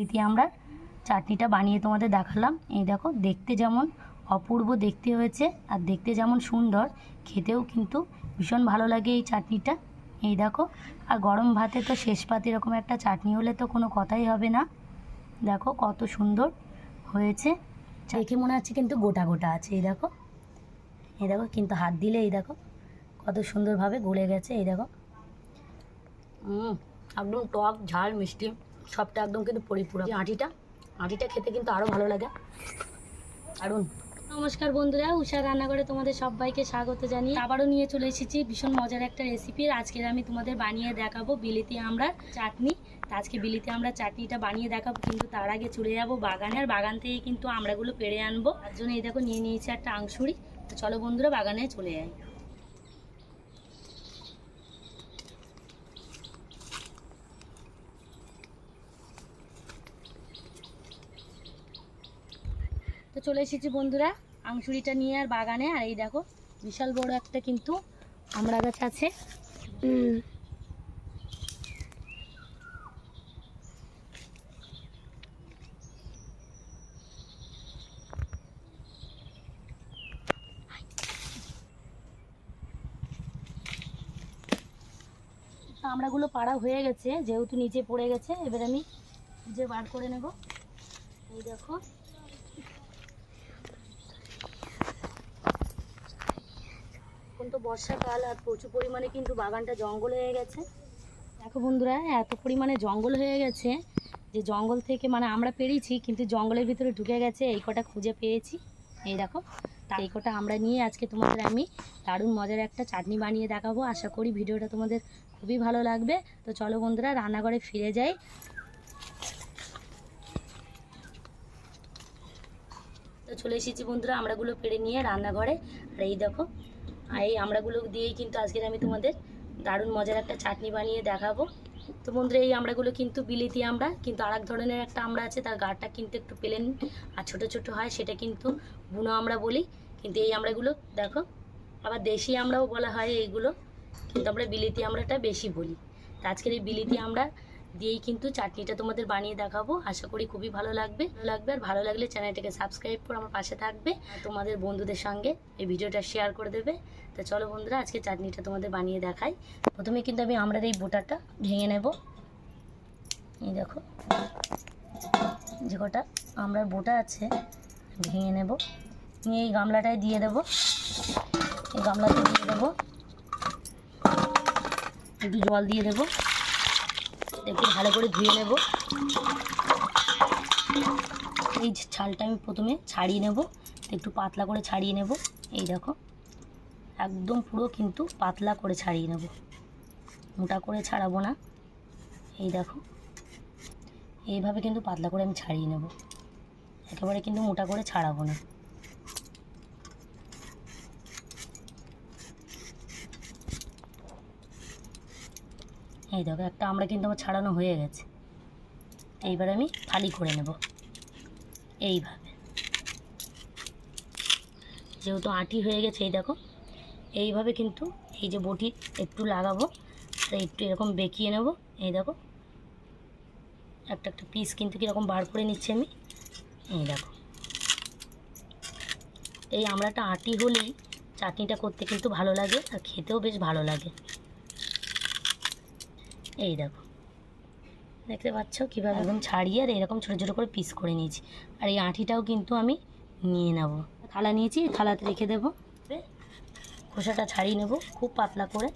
বিলিতি আমরা চাটনিটা বানিয়ে তোমাদের দেখালাম, এই দেখো দেখতে যেমন অপূর্ব দেখতে হয়েছে আর দেখতে যেমন সুন্দর, খেতেও কিন্তু ভীষণ ভালো লাগে এই চাটনিটা। এই দেখো, আর গরম ভাতে তো শেষ পাতে এরকম একটা চাটনি হলে তো কোনো কথাই হবে না। দেখো কত সুন্দর হয়েছে। দেখে মনে হচ্ছে কিন্তু গোটা গোটা আছে, এই দেখো। এই দেখো কিন্তু হাত দিলে, এই দেখো কত সুন্দরভাবে গলে গেছে, এই দেখো। একদম টক, ঝাল, মিষ্টি। সবটা একদম কিন্তু পরিপূরক। আঁটিটা আঁটিটা খেতে কিন্তু আরও ভালো লাগে। দারুণ। নমস্কার বন্ধুরা, উষা রান্নাঘরে তোমাদের সবাইকে স্বাগত জানিয়ে আবারও নিয়ে চলে এসেছি ভীষণ মজার একটা রেসিপি আজকের আমি তোমাদের বানিয়ে দেখাবো বিলিতি আমরা চাটনি। আজকে বিলিতি আমরা চাটনিটা বানিয়ে দেখাবো, কিন্তু তার আগে চলে যাব বাগানে। আর বাগান থেকে কিন্তু আমরাগুলো পেড়ে আনব। তার জন্য এই দেখো নিয়ে নিয়েছি একটা আংশুরি। তো চলো বন্ধুরা, বাগানে চলে যাই। চলে এসেছি বন্ধুরা আংশুরিটা নিয়ে আর বাগানে। আর এই দেখো বিশাল বড় একটা কিন্তু আমড়া গাছ আছে। আমড়াগুলো পাড়া হয়ে গেছে যেহেতু নিচে পড়ে গেছে এবার আমি যে বার করে নেব। এই দেখো এখন তো বর্ষাকাল আর প্রচুর পরিমাণে কিন্তু বাগানটা জঙ্গল হয়ে গেছে। দেখো বন্ধুরা, এত পরিমাণে জঙ্গল হয়ে গেছে যে জঙ্গল থেকে মানে আমরা পেরিয়েছি, কিন্তু জঙ্গলের ভিতরে ঢুকে গেছে, এই কটা খুঁজে পেয়েছি। এই দেখো, এই কটা আমরা নিয়ে আজকে তোমাদের আমি দারুণ মজার একটা চাটনি বানিয়ে দেখাবো। আশা করি ভিডিওটা তোমাদের খুবই ভালো লাগবে। তো চলো বন্ধুরা, রান্নাঘরে ফিরে যাই। তো চলে এসেছি বন্ধুরা, আমরাগুলো পেড়ে নিয়ে রান্নাঘরে। আর এই দেখো আর এই আমড়াগুলো দিয়েই কিন্তু আজকের আমি তোমাদের দারুণ মজার একটা চাটনি বানিয়ে দেখাবো। তো বন্ধুরা, এই আমড়াগুলো কিন্তু বিলিতি আমড়া, কিন্তু আর ধরনের একটা আমড়া আছে, তার গাটা কিন্তু একটু প্লেন আর ছোট ছোট হয়, সেটা কিন্তু বুনো আমড়া বলি। কিন্তু এই আমড়াগুলো দেখো, আবার দেশি আমড়াও বলা হয় এইগুলো, কিন্তু আমরা বিলিতি আমড়াটা বেশি বলি। তো আজকের এই বিলিতি আমড়া দিয়েই কিন্তু চাটনিটা তোমাদের বানিয়ে দেখাবো। আশা করি খুবই ভালো লাগবে। ভালো লাগবে আর ভালো লাগলে চ্যানেলটাকে সাবস্ক্রাইব করে আমার পাশে থাকবে। তোমাদের বন্ধুদের সঙ্গে এই ভিডিওটা শেয়ার করে দেবে। তো চলো বন্ধুরা, আজকে চাটনিটা তোমাদের বানিয়ে দেখাই। প্রথমে কিন্তু আমি আমরার এই বোটাটা ভেঙে নেব। এই দেখো, যে কটা আমরার বোটা আছে, ভেঙে নেব। নিয়ে এই গামলাটায় দিয়ে দেব। এই গামলাতে দিয়ে দেবো। একটু জল দিয়ে দেবো। একটু ভালো করে ধুয়ে নেব। এই ছালটা আমি প্রথমে ছাড়িয়ে নেব, একটু পাতলা করে ছাড়িয়ে নেব। এই দেখো, একদম পুরো কিন্তু পাতলা করে ছাড়িয়ে নেব। মোটা করে ছাড়াবো না। এই দেখো, এইভাবে কিন্তু পাতলা করে আমি ছাড়িয়ে নেব। একেবারে কিন্তু মোটা করে ছাড়াবো না। এই দেখো, একটা আমরা কিন্তু আমার ছাড়ানো হয়ে গেছে। এইবার আমি ফালি করে নেব। এইভাবে। যেহেতু আটি হয়ে গেছে, এই দেখো, এইভাবে কিন্তু এই যে বটি একটু লাগাবো আর একটু এরকম বেঁকিয়ে নেব। এই দেখো, একটা একটা পিস কিন্তু কীরকম বার করে নিচ্ছি আমি। এই দেখো। এই আমড়াটা আটি হলেই চাটনিটা করতে কিন্তু ভালো লাগে আর খেতেও বেশ ভালো লাগে। এই দেখো। দেখতে পাচ্ছ কীভাবে একদম ছাড়িয়ে আর এরকম ছোটো ছোটো করে পিস করে নিয়েছি। আর এই আঁটিটাও কিন্তু আমি নিয়ে নেব। থালা নিয়েছি থালাতে রেখে দেবো। খোসাটা ছাড়িয়ে নেব খুব পাতলা করে।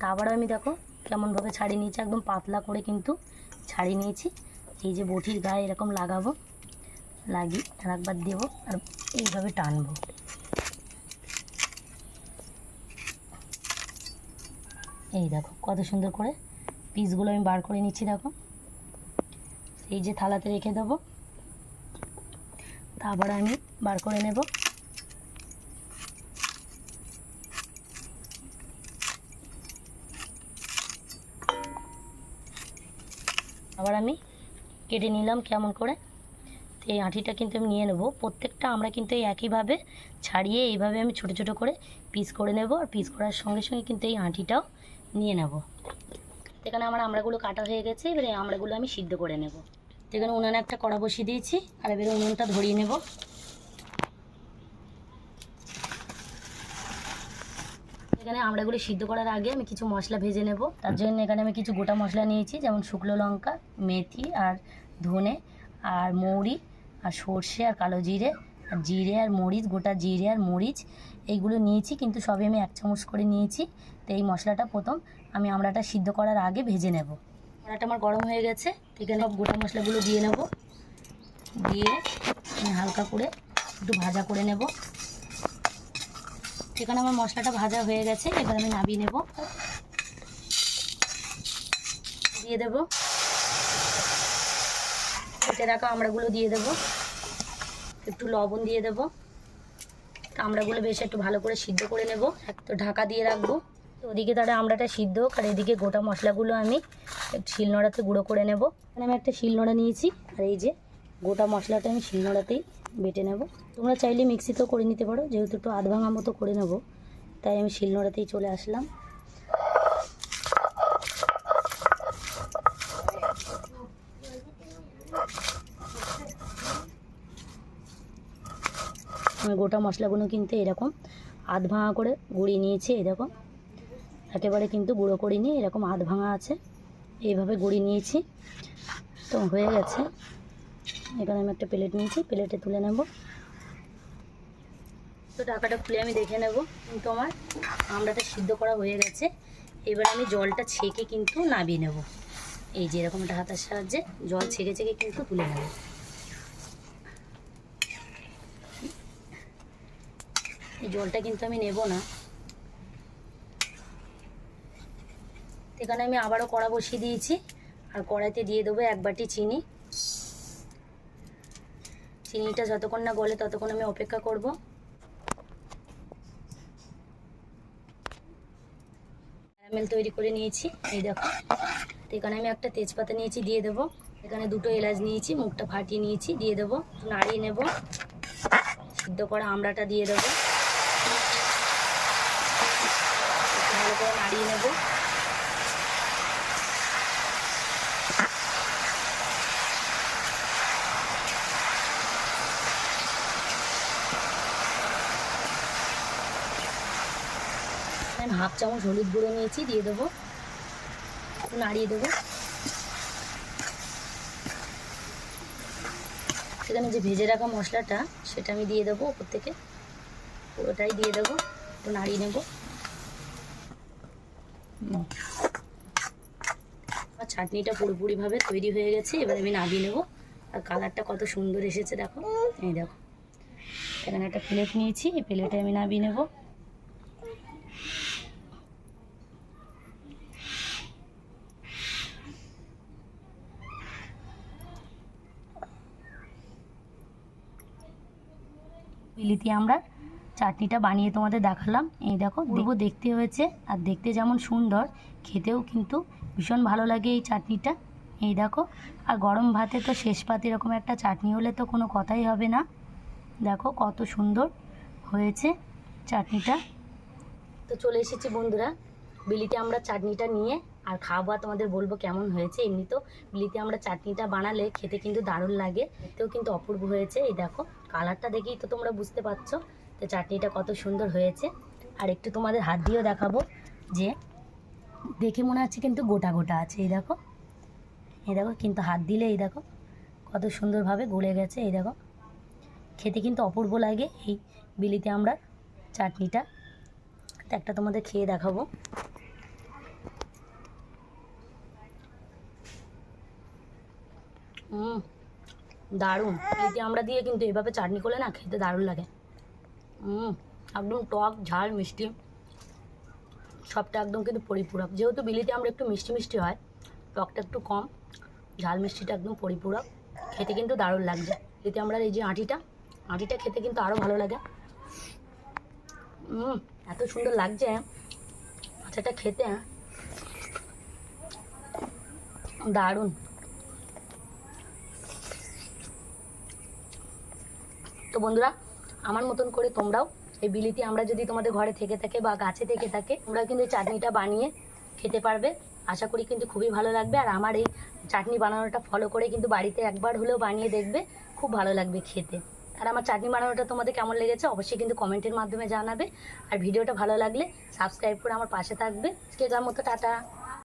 তা আবারও আমি দেখো কেমনভাবে ছাড়িয়ে নিয়েছি একদম পাতলা করে কিন্তু ছাড়িয়ে নিয়েছি। এই যে বটির গায়ে এরকম লাগাবো, লাগিয়ে আর একবার দেবো আর এইভাবে টানবো। এই দেখো কত সুন্দর করে পিসগুলো আমি বার করে নিচ্ছি, দেখো। এই যে থালাতে রেখে দেবো। তারপরে আমি বার করে নেব। আবার আমি কেটে নিলাম কেমন করে? তো এই আঁটিটা কিন্তু আমি নিয়ে নেব। প্রত্যেকটা আমরা কিন্তু এই একইভাবে ছাড়িয়ে এইভাবে আমি ছোট ছোট করে পিস করে নেব আর পিস করার সঙ্গে সঙ্গে কিন্তু এই আঁটিটাও নিয়ে নেব। এখানে আমার আমড়াগুলো কাটা হয়ে গেছে, এবারে আমড়াগুলো আমি সিদ্ধ করে নেব। এখানে উনানে একটা কড়া বসিয়ে দিয়েছি, আর এবারে উনুনটা ধরিয়ে নেব। এখানে আমড়াগুলো সিদ্ধ করার আগে আমি কিছু মশলা ভেজে নেব। তার জন্য এখানে আমি কিছু গোটা মশলা নিয়েছি যেমন শুকনো লঙ্কা মেথি আর ধনে আর মৌরি আর সর্ষে আর কালো জিরে আর জিরে আর মরিচ গোটা জিরে আর মরিচ এইগুলো নিয়েছি কিন্তু সবই আমি এক চামচ করে নিয়েছি। তো এই মশলাটা প্রথম আমি আমড়াটা সিদ্ধ করার আগে ভেজে নেব। কড়াটা আমার গরম হয়ে গেছে এখানে সব গোটা মশলাগুলো দিয়ে নেব। দিয়ে আমি হালকা করে একটু ভাজা করে নেব। এখানে আমার মশলাটা ভাজা হয়ে গেছে, এবার আমি নাবিয়ে নেব। দিয়ে দেব। কেটে রাখা আমড়াগুলো দিয়ে দেব। একটু লবণ দিয়ে দেব। আমড়াগুলো বেশ একটু ভালো করে সিদ্ধ করে নেব। একটু ঢাকা দিয়ে রাখব। ওদিকে তাহলে আমড়াটা সিদ্ধ হোক, আর এদিকে গোটা মশলাগুলো আমি শিলনোড়াতে গুঁড়ো করে নেব। এখানে আমি একটা শিলনোড়া নিয়েছি, আর এই যে গোটা মশলাটা আমি শিলনোড়াতেই বেটে নেব। তোমরা চাইলে মিক্সিতেও করে নিতে পারো, যেহেতু একটু আধ ভাঙা মতো করে নেব, তাই আমি শিলনোড়াতেই চলে আসলাম। আমি গোটা মশলাগুলো কিন্তু এরকম আধ ভাঙা করে গুঁড়িয়ে নিয়েছি এরকম একেবারে কিন্তু গুঁড়ো করিনি, এরকম আধ ভাঙা আছে, এইভাবে গুঁড়িয়ে নিয়েছি। তো হয়ে গেছে। এখানে আমি একটা প্লেট নিয়েছি, প্লেটে তুলে নেব। তো টাকাটা খুলে আমি দেখে নেব। কিন্তু আমার আমড়াটা সিদ্ধ করা হয়ে গেছে। এবার আমি জলটা ছেঁকে কিন্তু নাবিয়ে নেব। এই যে এরকম একটা হাতের সাহায্যে জল ছেঁকে ছেঁকে কিন্তু তুলে নেব। এই জলটা কিন্তু আমি নেব না। এখানে আমি আবারও কড়া বসিয়ে দিয়েছি। আর কড়াইতে দিয়ে দেবো এক বাটি চিনি। চিনিটা যতক্ষণ না গলে ততক্ষণ আমি অপেক্ষা করব। ক্যারামেল তৈরি করে নিয়েছি, এই দেখো। তো এখানে আমি একটা তেজপাতা নিয়েছি, দিয়ে দেবো। এখানে দুটো এলাচ নিয়েছি, মুখটা ফাটিয়ে নিয়েছি, দিয়ে দেবো। নাড়িয়ে নেব। সিদ্ধ করা আমড়াটা দিয়ে দেবো। ভালো করে নাড়িয়ে নেব। আমি হাফ চামচ হলুদ গুঁড়ো নিয়েছি, দিয়ে দেবো। নাড়িয়ে দেবো। সেখানে যে ভেজে রাখা মশলাটা, সেটা আমি দিয়ে দেবো ওপর থেকে। পুরোটাই দিয়ে দেবো, একটু নাড়িয়ে নেব। আমার চাটনিটা পুরোপুরিভাবে তৈরি হয়ে গেছে, এবার আমি নামিয়ে নেব। আর কালারটা কত সুন্দর এসেছে, দেখো। এই দেখো। এখানে একটা প্লেট নিয়েছি, এই প্লেটে আমি নামিয়ে নেব। বিলিতি আমরা চাটনিটা বানিয়ে তোমাদের দেখালাম। এই দেখো দেখব দেখতে হয়েছে, আর দেখতে যেমন সুন্দর, খেতেও কিন্তু ভীষণ ভালো লাগে এই চাটনিটা। এই দেখো, আর গরম ভাতে তো শেষ পাতে এরকম একটা চাটনি হলে তো কোনো কথাই হবে না। দেখো কত সুন্দর হয়েছে চাটনিটা। তো চলে এসেছি বন্ধুরা বিলিতে আমরা চাটনিটা নিয়ে আর খাওয়া তোমাদের বলব কেমন হয়েছে। এমনি তো বিলিতে আমরা চাটনিটা বানালে খেতে কিন্তু দারুণ লাগে এতেও কিন্তু অপূর্ব হয়েছে। এই দেখো কালারটা দেখেই তো তোমরা বুঝতে পারছ। তো চাটনিটা কত সুন্দর হয়েছে। আর একটু তোমাদের হাত দিয়েও দেখাবো যে দেখে মনে হচ্ছে কিন্তু গোটা গোটা আছে, এই দেখো। এই দেখো, কিন্তু হাত দিলে এই দেখো, কত সুন্দরভাবে গলে গেছে, এই দেখো। খেতে কিন্তু অপূর্ব লাগে এই বিলিতে আমরা চাটনিটা। তো একটা তোমাদের খেয়ে দেখাবো। হুম দারুণ। এতে আমরা দিয়ে কিন্তু এভাবে চাটনি করলে না খেতে দারুণ লাগে। একদম টক, ঝাল, মিষ্টি। সবটা একদম কিন্তু পরিপূরক। যেহেতু বিলিতে আমরা একটু মিষ্টি মিষ্টি হয়, টকটা একটু কম, ঝাল মিষ্টিটা একদম পরিপূরক। খেতে কিন্তু দারুণ লাগছে। এতে আমরা এই যে আঁটিটা আঁটিটা খেতে কিন্তু আরও ভালো লাগে। এত সুন্দর লাগছে। আচারটা খেতে দারুণ। তো বন্ধুরা, আমার মতন করে তোমরাও এই বিলিতি আমরা যদি তোমাদের ঘরে থেকে থাকে বা গাছে থেকে থাকে তোমরা কিন্তু চাটনিটা বানিয়ে খেতে পারবে। আশা করি কিন্তু খুবই ভালো লাগবে। আর আমার এই চাটনি বানানোটা ফলো করে কিন্তু বাড়িতে একবার হলেও বানিয়ে দেখবে, খুব ভালো লাগবে খেতে। আর আমার চাটনি বানানোটা তোমাদের কেমন লেগেছে অবশ্যই কিন্তু কমেন্টের মাধ্যমে জানাবে। আর ভিডিওটা ভালো লাগলে সাবস্ক্রাইব করে আমার পাশে থাকবে। আজকে যার মতো টাটা।